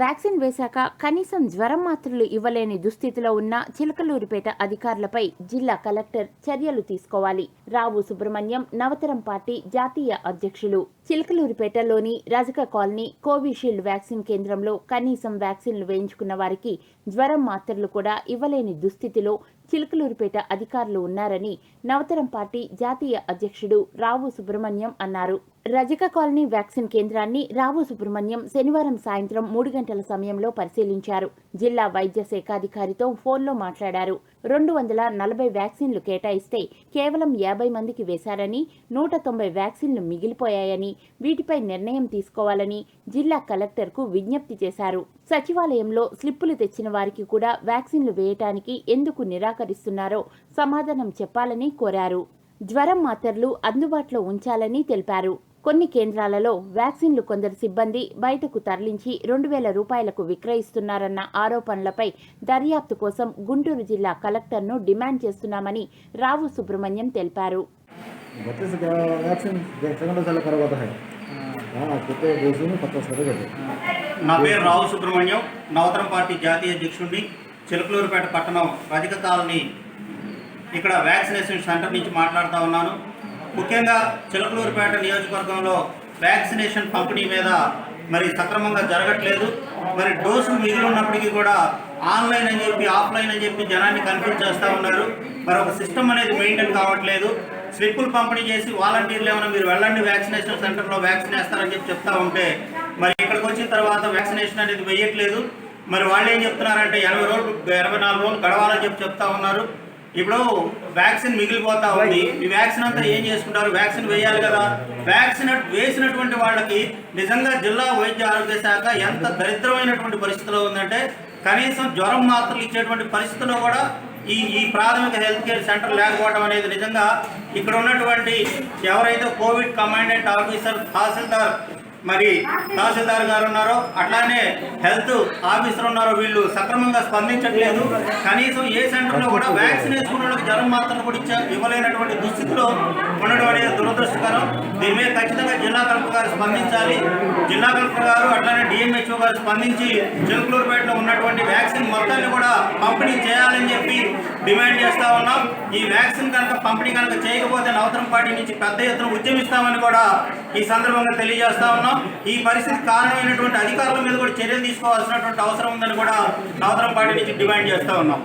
Vaccine వేశాక కనీసం జ్వరం మాత్రలు ఇవ్వలేని దుస్థితిలో ఉన్న చిలకలూరిపేట అధికారులపై జిల్లా కలెక్టర్ చర్యలు తీసుకోవాలి. రావు సుబ్రహ్మణ్యం నవతరం పార్టీ జాతీయ అధ్యక్షులు. చిలకలూరిపేటలోని రజక కాలనీ కోవిషీల్డ్ వ్యాక్సిన్ కేంద్రంలో కనీసం వ్యాక్సిన్లు వేయించుకున్న వారికి జ్వరం మాత్రలు కూడా ఇవ్వలేని దుస్థితిలో చిలకలూరిపేట అధికారులు ఉన్నారని నవతరం పార్టీ జాతీయ అధ్యక్షుడు రావు సుబ్రహ్మణ్యం అన్నారు. రజక కాలనీ వ్యాక్సిన్ కేంద్రాన్ని రావు సుబ్రహ్మణ్యం శనివారం సాయంత్రం మూడు గంటల సమయంలో పరిశీలించారు. జిల్లా వైద్య శాఖాధికారితో ఫోన్లో మాట్లాడారు. రెండు వందల నలభై వ్యాక్సిన్లు కేటాయిస్తే కేవలం యాభై మందికి వేశారని నూట తొంభై వ్యాక్సిన్లు మిగిలిపోయాయని వీటిపై నిర్ణయం తీసుకోవాలని జిల్లా కలెక్టర్కు విజ్ఞప్తి చేశారు. సచివాలయంలో స్లిప్పులు తెచ్చిన వారికి కూడా వ్యాక్సిన్లు వేయటానికి ఎందుకు నిరాకరిస్తున్నారో సమాధానం చెప్పాలని కోరారు. జ్వరం మాత్రలు అందుబాటులో ఉంచాలని తెలిపారు. కొన్ని కేంద్రాలలో వ్యాక్సిన్లు కొందరు సిబ్బంది బయటకు తరలించి రెండు వేల రూపాయలకు విక్రయిస్తున్నారన్న ఆరోపణలపై దర్యాప్తు కోసం గుంటూరు జిల్లా కలెక్టర్ను డిమాండ్ చేస్తున్నామని రావు సుబ్రహ్మణ్యం తెలిపారు. నా పేరు రావు సుబ్రహ్మణ్యం. నవతరం పార్టీ జాతీయ అధ్యక్షుడిని. చిలకలూరుపేట పట్టణం రజక కాలనీ ఇక్కడ వ్యాక్సినేషన్ సెంటర్ నుంచి మాట్లాడుతూ ఉన్నాను. ముఖ్యంగా చిలకలూరుపేట నియోజకవర్గంలో వ్యాక్సినేషన్ పంపిణీ మీద మరి సక్రమంగా జరగట్లేదు. మరి డోసులు మిగిలి ఉన్నప్పటికీ కూడా ఆన్లైన్ అని చెప్పి ఆఫ్లైన్ అని చెప్పి జనాన్ని కన్ఫ్యూజ్ చేస్తూ ఉన్నారు. మరి ఒక సిస్టమ్ అనేది మెయింటైన్ కావట్లేదు. స్లిప్పులు పంపిణీ చేసి వాలంటీర్లు ఏమైనా మీరు వెళ్ళండి వ్యాక్సినేషన్ సెంటర్లో వ్యాక్సిన్ వేస్తారని చెప్పి చెప్తా ఉంటే మరి ఇక్కడికి వచ్చిన తర్వాత వ్యాక్సినేషన్ అనేది వేయట్లేదు. మరి వాళ్ళు ఏం చెప్తున్నారంటే ఎనభై రోజులు ఎనభై నాలుగు రోజులు గడవాలని చెప్పి చెప్తా ఉన్నారు. ఇప్పుడు వ్యాక్సిన్ మిగిలిపోతా ఉంది. ఈ వ్యాక్సిన్ అంతా ఏం చేసుకుంటారు? వ్యాక్సిన్ వేయాలి కదా. వ్యాక్సిన్ వేసినటువంటి వాళ్ళకి నిజంగా జిల్లా వైద్య ఆరోగ్య శాఖ ఎంత దరిద్రమైనటువంటి పరిస్థితిలో ఉందంటే కనీసం జ్వరం మాత్రలు ఇచ్చేటువంటి పరిస్థితిలో కూడా ఈ ఈ ప్రాథమిక హెల్త్ కేర్ సెంటర్ లేకపోవడం అనేది నిజంగా ఇక్కడ ఉన్నటువంటి ఎవరైతే కోవిడ్ కమాండెంట్ ఆఫీసర్ తహసీల్దార్ మరి తహసీల్దార్ గారు ఉన్నారో అట్లానే హెల్త్ ఆఫీసర్ ఉన్నారో వీళ్ళు సక్రమంగా స్పందించట్లేదు. కనీసం ఏ సెంటర్లో కూడా వ్యాక్సిన్ వేసుకున్న వాళ్ళకి జ్వరం మాత్రం కూడా ఇచ్చా ఇవ్వలేనటువంటి దుస్థితిలో ఉండడం అనేది దురదృష్టకరం. దీని మీద ఖచ్చితంగా జిల్లా కలెక్టర్ గారు స్పందించాలి. జిల్లా కలెక్టర్ గారు అట్లానే డిఎంహెచ్ఓ గారు స్పందించి చిలుకలూరుపేటలో ఉన్నటువంటి వ్యాక్సిన్ మొత్తాన్ని కూడా పంపిణీ చేయాలని చెప్పి డిమాండ్ చేస్తూ ఉన్నాం. ఈ వ్యాక్సిన్ కనుక పంపిణీ కనుక చేయకపోతే నవతరం పార్టీ నుంచి పెద్ద ఎత్తున ఉద్యమిస్తామని కూడా ఈ సందర్భంగా తెలియజేస్తా ఉన్నాం. ఈ పరిస్థితి కారణమైనటువంటి అధికారుల మీద కూడా చర్యలు తీసుకోవాల్సినటువంటి అవసరం ఉందని కూడా నవతరం పార్టీ నుంచి డిమాండ్ చేస్తూ ఉన్నాం.